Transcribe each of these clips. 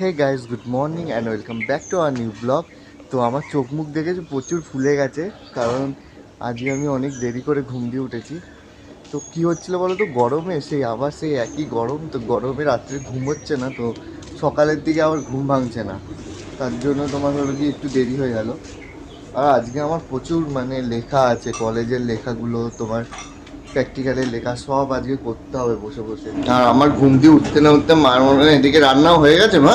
Hey guys good morning and welcome back to our new blog তো আমার চোখ মুখ দেখেছে প্রচুর ফুলে গেছে, কারণ আজকে আমি অনেক দেরি করে ঘুম দিয়ে উঠেছি। তো কি হচ্ছিল বলো তো গরমে সেই আবার সেই একই গরম, তো গরমে রাত্রে ঘুম হচ্ছে না, তো সকালের দিকে আবার ঘুম ভাঙছে না। তার জন্য তোমার হলো কি একটু দেরি হয়ে গেল। আর আজকে আমার প্রচুর মানে লেখা আছে, কলেজের লেখাগুলো, তোমার প্র্যাকটিক্যালের লেখা সব আজকে করতে হবে বসে বসে। আর আমার ঘুম দিয়ে উঠতে না উঠতে মার মনে এদিকে রান্নাও হয়ে গেছে মা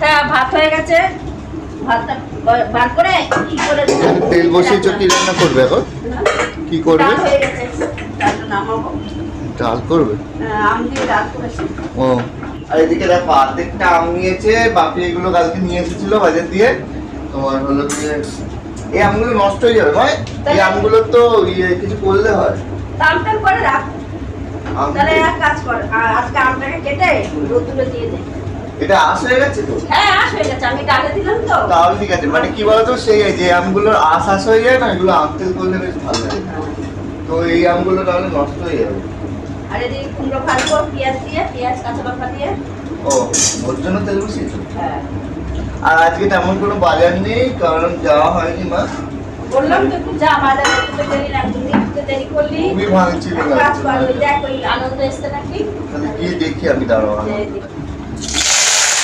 হ্যাঁ ভাত হয়ে গেছে। ভাতটা বার- বার করে কি করে তেল বসিয়েছো কি রান্না করবে এখন? কি করবে? ডাল হয়ে গেছে। নামাবো। ডাল করবে? হ্যাঁ, ও। আর এদিকে দেখো অর্ধেকটা আম নিয়েছে বাপি এগুলো কালকে নিয়ে এসেছিল বাজার দিয়ে। তোমার হলো এই আমগুলো নষ্ট হয়ে যাবে ভাই? এই আমগুলো তো ইয়ে কিছু করলে হয়। আমটা করে রাখ। তাহলে এক কাজ কর আজকে আমটাকে কেটে রোদ্দুরে দিয়ে দে। এটা আশ হয়ে গেছে তো? হ্যাঁ আস হয়ে গেছে আমি ডালে দিলাম তো। তাহলে ঠিক আছে মানে কি বলতো সেই যে আমগুলোর আশ আশ হয়ে যায় না এগুলো আম তেল করলে বেশ ভালো লাগে। তো এই আমগুলো তাহলে নষ্ট হয়ে যাবে। আর এদিকে কুমড়ো ভাজবো পেঁয়াজ দিয়ে পেঁয়াজ কাঁচা লঙ্কা দিয়ে। ও ওর জন্য তেল বসিয়েছো? হ্যাঁ। আর আজকে তেমন কোনো বাজার নেই কারণ যাওয়া হয়নি মা। বললাম তো যা বাজার করতে দেরি না তুমি একটু দেরি করলি। খুবই ভাঙছিল এক কাজ দেখ ওই আনন্দ নাকি? তাহলে গিয়ে দেখি আমি দাঁড়াবো যে-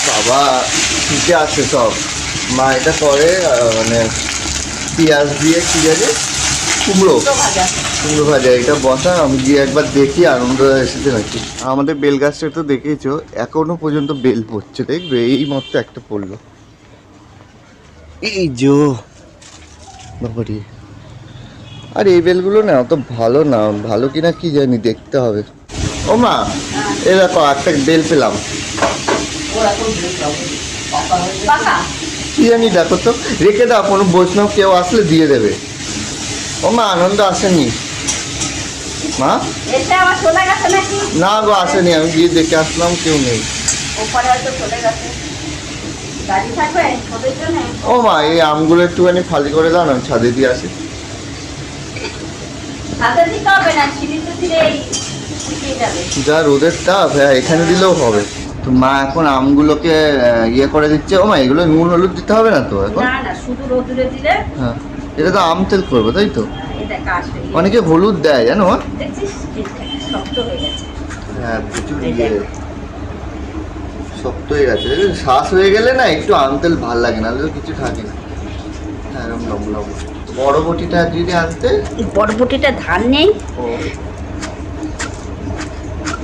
বাবা ঠিকই আছে সব। মা এটা করে মানে পেঁয়াজ দিয়ে কি আছে কুমড়ো। কুমড়ো ভাজা। এটা বসা আমি গিয়ে একবার দেখি আনন্দ এসেছে নাকি। আমাদের বেল গাছটা তো দেখেছ এখনও পর্যন্ত বেল পড়ছে দেখবে এই মাত্র একটা পড়ল। এই যো বাবারি। আর এই বেলগুলো না অত ভালো না ভালো কিনা কি জানি দেখতে হবে। ও মা এ দেখো একটা বেল পেলাম। কি জানি দেখো তো রেখে দাও কোনো বৈষ্ণব কেউ আসলে দিয়ে দেবে। ও মা আনন্দ আসেনি। মা? না গো আসেনি আমি গিয়ে দেখে আসলাম কেউ নেই। ওপরে হয়তো চলে গেছে গাড়ি থাকবে ওদের জন্য ও মা এই আমগুলো একটুখানি ফালি করে দাও না ছাদে দিয়ে আসি। যা রোদের তাপ হ্যাঁ এখানে দিলেও হবে। তো মা এখন আমগুলোকে ইয়ে করে দিচ্ছে। ও মা এগুলো নুন হলুদ দিতে হবে না তো এখন? হ্যাঁ এটা তো আম তেল করব তাই তো? হয়ে। অনেকে হলুদ দেয় জানো হয়ে হ্যাঁ প্রচুর শক্ত হয়ে গেছে। শ্বাস হয়ে গেলে না একটু আনতেল ভালো লাগে না তো কিছু থাকে না। হ্যাঁ এরকম লম্বা যদি আনতে? বরবটিটা ধান নেই।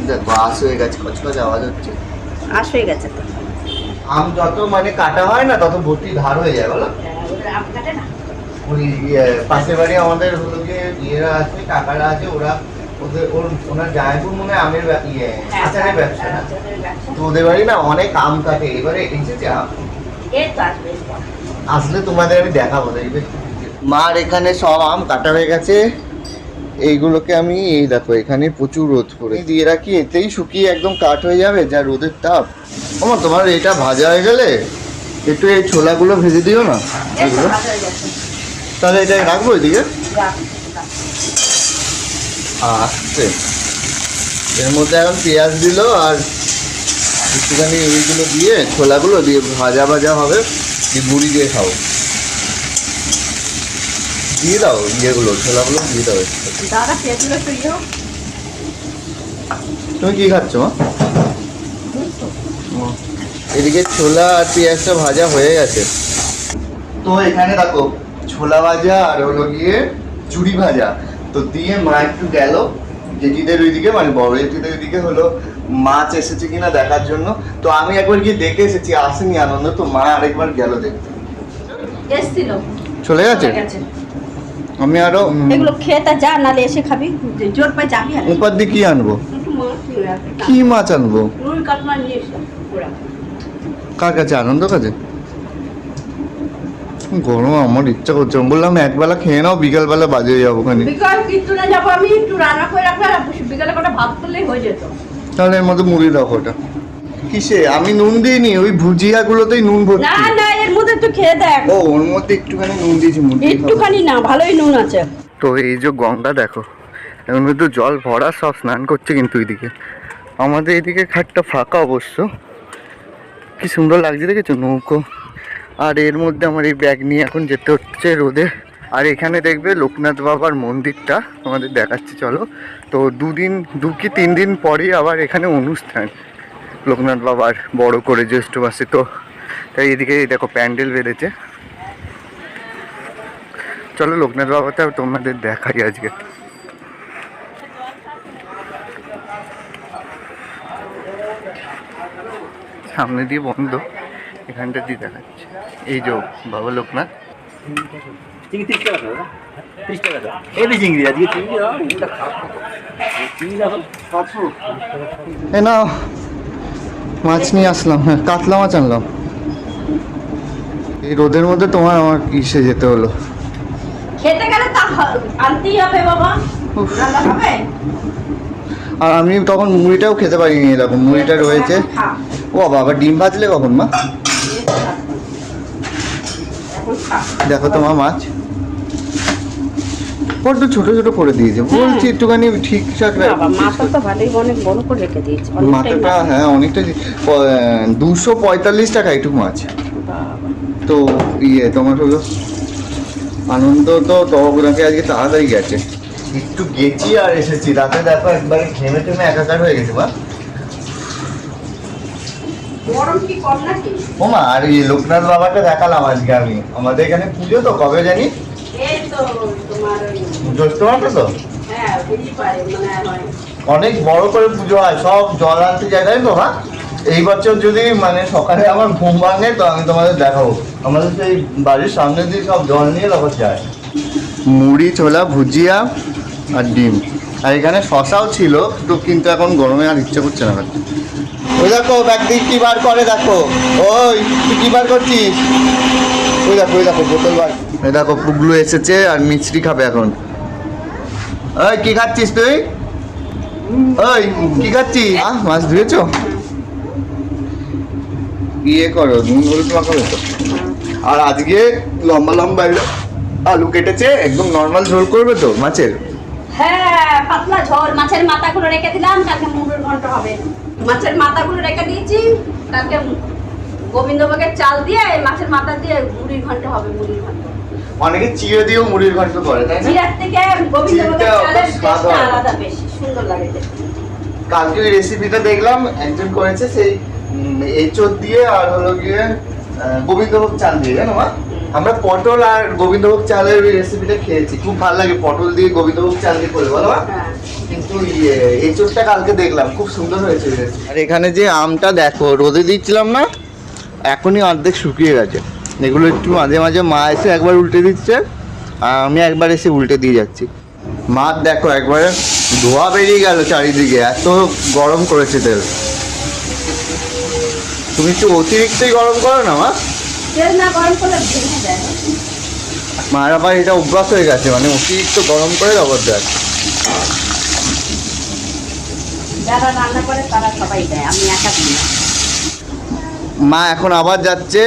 দেখ বাস হয়ে গেছে কচকচ আওয়াজ হচ্ছে। আশ হয়ে গেছে তো। আম যত মানে কাটা হয় না তত বটি ধার হয়ে যায় বলো। আম কাটে না। ওই ইয়ে, পাশের বাড়ি আমাদের হলো যে ইয়েরা আছে কাকারা আছে ওরা ওদের ওর ওনার মনে আমের ইয়ে হ্যাঁ, আচারের ব্যবসা না? তো ওদের বাড়ি না অনেক আম কাটে। এবারে এসেছে আম। আসলে তোমাদের আমি দেখাবো দেখবে? মার এখানে সব আম কাটা হয়ে গেছে। এইগুলোকে আমি এই দেখো এখানে প্রচুর রোদ করে দিয়ে রাখি এতেই শুকিয়ে একদম কাঠ হয়ে যাবে যা রোদের তাপ। আমার তোমার এটা ভাজা হয়ে গেলে একটু এই ছোলাগুলো ভেজে দিও না। তাহলে এটা রাখব এদিকে। আসছে। এর মধ্যে এখন পেঁয়াজ দিল আর একটুখানি এইগুলো দিয়ে ছোলাগুলো দিয়ে ভাজা ভাজা হবে দিয়ে গুঁড়ি দিয়ে খাও দিয়ে দাও ইয়েগুলো ছোলাগুলো দিয়ে দাও ইয়ে। তুমি কি খাচ্ছ মা? এদিকে ছোলা আর পেঁয়াজটা ভাজা হয়ে গেছে। তো এখানে দেখো ছোলা ভাজা আর হলো গিয়ে চুড়ি ভাজা। তো দিয়ে মা একটু গেল। জেঠিদের ওইদিকে মানে বড় জেঠিদের ওইদিকে হলো মাছ এসেছে কিনা দেখার জন্য। তো আমি একবার গিয়ে দেখে এসেছি আসেনি আনন্দ তো মা আরেকবার গেল দেখতে। এসছিল। চলে গেছে। আমি আরও এগুলো খেয়ে তা যা নালে এসে খাবি। জোর পাই যাবি আর উপার দিয়ে কি আনব। কি মাছ আনব? রুই কাতলা নিয়ে এসো। ওরা। কার কাছে? আনন্দ কাছে গরম আমার ইচ্ছা করছে আমি বললাম একবেলা খেয়ে নাও বিকেলবেলা বাজে যাব ওখানে বিকাল কিন্তু না যাব আমি একটু রান্না করে রাখলে আর বিকালে কটা ভাত করলেই হয়ে যেত। তাহলে এর মধ্যে মুড়ি দাও ওটা। কিসে? আমি নুন দিইনি ওই ভুজিয়া গুলোতেই নুন ভর্তি। না না এর মধ্যে একটু খেয়ে দেখ। ও ওর মধ্যে একটুখানি নুন দিয়েছি মুড়ি একটুখানি না ভালোই নুন আছে। তো এই যে গঙ্গা দেখো এর মধ্যে জল ভরা সব স্নান করছে কিন্তু এদিকে। আমাদের এদিকে খাটটা ফাঁকা অবশ্য। কি সুন্দর লাগছে দেখেছ? নৌকো। আর এর মধ্যে আমার এই ব্যাগ নিয়ে এখন যেতে হচ্ছে রোদে। আর এখানে দেখবে লোকনাথ বাবার মন্দিরটা আমাদের দেখাচ্ছি, চলো। তো দুদিন, দু কি তিন দিন পরেই আবার এখানে অনুষ্ঠান। লোকনাথ বাবার বড় করে জ্যৈষ্ঠ মাসে তো। তাই এদিকে দেখো প্যান্ডেল বেঁধেছে। চলো লোকনাথ বাবাটা তোমাদের দেখাই আজকে। সামনে দিয়ে বন্ধ, এখানটা দিয়ে দেখাচ্ছে। এই যে বাবা লোকনাথ। চিংড়ি তিরিশ টাকা দাদা। তিরিশ টাকা দাও এই যে চিংড়ি আজকে চিংড়ি দাও এটা খাও চিংড়ি এ না মাছ নিয়ে আসলাম হ্যাঁ কাতলা মাছ আনলাম। এই রোদের মধ্যে তোমার আমার ইসে যেতে হলো। খেতে গেলে তা আনতেই হবে বাবা। হবে? আর আমি তখন মুড়িটাও খেতে পারিনি এরকম মুড়িটা রয়েছে। ও বাবা ডিম ভাজলে কখন মা। দেখো তোমার মাছ বড্ড ছোট ছোট করে দিয়েছে। বলছি একটুখানি ঠিকঠাক রাখ- বাবা মাথা তো ভালোই অনেক বড় করে রেখে দিয়েছে। মাথাটা হ্যাঁ অনেকটা দুশো পঁয়তাল্লিশ টাকা একটু মাছ বাবা। তো ইয়ে তোমার হলো আনন্দ তো তহগুলোকে আজকে তাড়াতাড়ি গেছে। একটু গেছি আর এসেছি। রাতে দেখো একবারে ঘেমে টেমে একাকার হয়ে গেছে বা ওমা আর এই লোকনাথ বাবাটা দেখালাম আজকে আমি। আমাদের এখানে পুজো তো কবে জানি? তো জ্যৈষ্ঠ মাসে তো? হ্যাঁ হয়। অনেক বড় করে পুজো হয় সব জল আনতে যায় তাই তো মা? এই বছর যদি মানে সকালে আমার ঘুম ভাঙে তো আমি তোমাদের দেখাবো। আমাদের সেই বাড়ির সামনে দিয়ে সব জল নিয়ে তারপর যায়। মুড়ি ছোলা ভুজিয়া আর ডিম। আর এখানে শশাও ছিল তো কিন্তু এখন গরমে আর ইচ্ছে করছে না। ওই দেখো ব্যাগ দিয়ে কি বার করে দেখো? ওই তুই কি বার করছিস? ওই দেখো ওই দেখো বোতল বার। এই দেখো পুগলু এসেছে আর মিষ্টি খাবে এখন। ওই কি খাচ্ছিস তুই? ওই কি খাচ্ছিস? আহ মাছ ধুয়েছো? ইয়ে করো নুন হলুদ মাখাবে তো? আর আজকে লম্বা লম্বা আলু কেটেছে একদম নর্মাল ঝোল করবে তো মাছের? হ্যাঁ পাতলা ঝোল মাছের মাথাগুলো রেখে দিলাম কালকে মুড়ির ঘন্ট হবে। মাছের মাথাগুলো রেখে দিয়েছি। কালকে গোবিন্দভোগের চাল দিয়ে মাছের মাথা দিয়ে মুড়ির ঘন্ট হবে মুড়ির ঘন্ট অনেকে চিড়ে দিয়েও মুড়ির ঘন্ট করে তাই না? থেকে গোবিন্দভোগের চালের টেস্টটা আলাদা বেশি সুন্দর লাগে কালকে ওই রেসিপিটা দেখলাম একজন করেছে সেই এঁচোড় দিয়ে আর হলো গিয়ে গোবিন্দভোগ চাল দিয়ে জানো মা? আমরা পটল আর গোবিন্দভোগ চালের ওই রেসিপিটা খেয়েছি। খুব ভালো লাগে পটল দিয়ে গোবিন্দভোগ চাল দিয়ে করে বলো মা? হ্যাঁ। কিন্তু ইয়ে এঁচোড়টা কালকে দেখলাম খুব সুন্দর হয়েছে। আর এখানে যে আমটা দেখো রোদে দিচ্ছিলাম না এখনই অর্ধেক শুকিয়ে গেছে। এগুলো একটু মাঝে মাঝে মা এসে একবার উল্টে দিচ্ছে আর আমি একবার এসে উল্টে দিয়ে যাচ্ছি। মা দেখো একবারে ধোয়া বেরিয়ে গেল চারিদিকে এত গরম করেছে তেল। তুমি একটু অতিরিক্তই গরম করো না মা। তেল না গরম করলে ভেঙে যায়। মার আবার এটা অভ্যাস হয়ে গেছে মানে অতিরিক্ত গরম করে রবর দেয়। যারা রান্না করে তারা সবাই দেয় আমি একা দিই মা এখন আবার যাচ্ছে।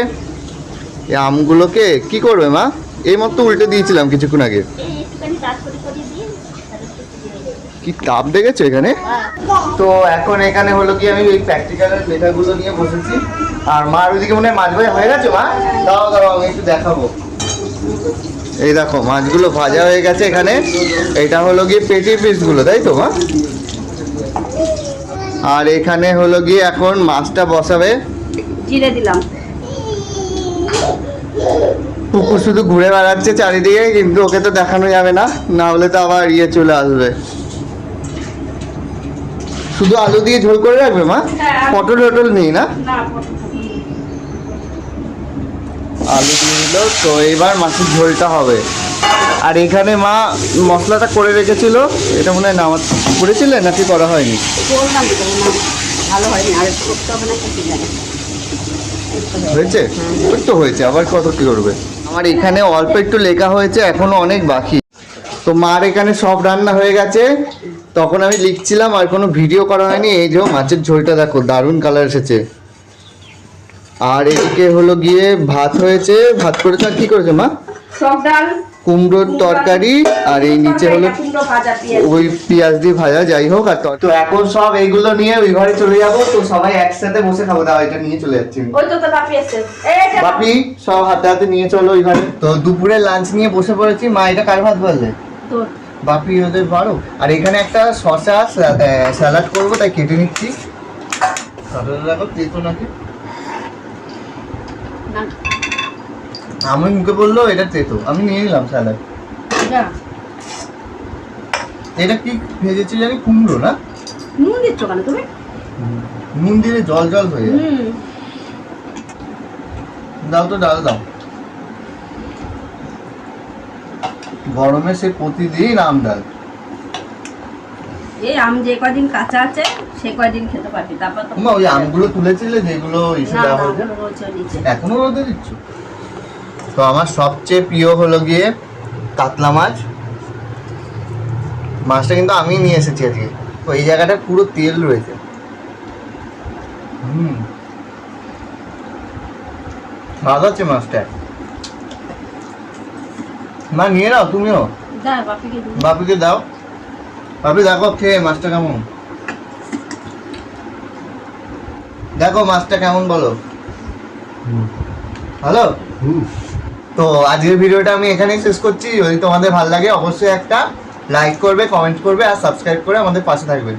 এই আমগুলোকে কি করবে মা? এই মতো উল্টে দিয়েছিলাম কিছুক্ষণ আগে। কি তাপ দেখেছ এখানে? তো এখন এখানে হলো কি আমি ওই প্র্যাকটিক্যালের লেখাগুলো নিয়ে বসেছি। আর মার ওইদিকে মনে হয় মাছ ভাজা হয়ে গেছে মা? দাও দাও আমি একটু দেখাবো। এই দেখো মাছগুলো ভাজা হয়ে গেছে এখানে। এটা হলো গিয়ে পেটি পিসগুলো তাই তো মা? আর এখানে হলো গিয়ে এখন মাছটা বসাবে। জিরে দিলাম। কুকুর শুধু ঘুরে বেড়াচ্ছে চারিদিকে কিন্তু ওকে তো দেখানো যাবে না না হলে তো আবার ইয়ে চলে আসবে। শুধু আলু দিয়ে ঝোল করে রাখবে মা? হ্যাঁ। পটল টটল নেই না? না আলু দিয়ে দিল তো এবার মাছের ঝোলটা হবে। আর এখানে মা মশলাটা করে রেখেছিল। এটা মনে হয় নামা করেছিলে নাকি করা হয়নি? হয়েছে? ওই তো হয়েছে, আবার কত কি করবে? আমার এখানে অল্প একটু লেখা হয়েছে, এখনও অনেক বাকি। তো মার এখানে সব রান্না হয়ে গেছে। তখন আমি লিখছিলাম, আর কোনো ভিডিও করা হয়নি। এই যে মাছের ঝোলটা, দেখো, দারুণ কালার এসেছে। আর এদিকে হলো গিয়ে ভাত হয়েছে। ভাত করেছে, আর কি করেছে মা? টক ডাল কুমড়োর তরকারি আর এই নিচে হলো ওই পেঁয়াজ দিয়ে ভাজা যাই হোক আর তো এখন সব এইগুলো নিয়ে ওই ঘরে চলে যাব তো সবাই একসাথে বসে খাব। দাও এটা নিয়ে চলে যাচ্ছি ওই তো তো বাপি এসছে। এই বাপি সব হাতে হাতে নিয়ে চলো ওই ঘরে। তো দুপুরে লাঞ্চ নিয়ে বসে পড়েছি। মা এটা কার ভাত বললে? বাপি ওদের বারো আর এখানে একটা শশা স্যালাড করব তাই কেটে নিচ্ছি। শসাটা দেখো তেতো নাকি? না। আমি মুখে বলল এটা তেতো। আমি নিয়ে নিলাম স্যালাড এটা কি ভেজেছি জানি কুমড়ো না? নুন দিচ্ছ কেন তুমি? নুন দিলে জল জল হয়ে যায়। দাও তো ডাল দাও। গরমে সে প্রতিদিন আম ডাল। এই আম যে কয়দিন কাঁচা আছে সে কয়দিন খেতে পারবি। তারপর তো ওই আমগুলো তুলেছিলে যেগুলো দেওয়া হয়েছে? এখনও রোদে দিচ্ছ? তো আমার সবচেয়ে প্রিয় হলো গিয়ে কাতলা মাছ। মাছটা কিন্তু আমি নিয়ে এসেছি আজকে। তো এই জায়গাটা পুরো তেল রয়েছে। হুম। ভালো আছে মাছটা। মা নিয়ে নাও তুমিও। বাপিকে দাও। বাপি দেখো খেয়ে মাছটা কেমন। দেখো মাছটা কেমন বলো। ভালো? তো আজকের ভিডিওটা আমি এখানেই শেষ করছি। যদি তোমাদের ভালো লাগে, অবশ্যই একটা লাইক করবে কমেন্ট করবে, আর সাবস্ক্রাইব করে আমাদের পাশে থাকবে।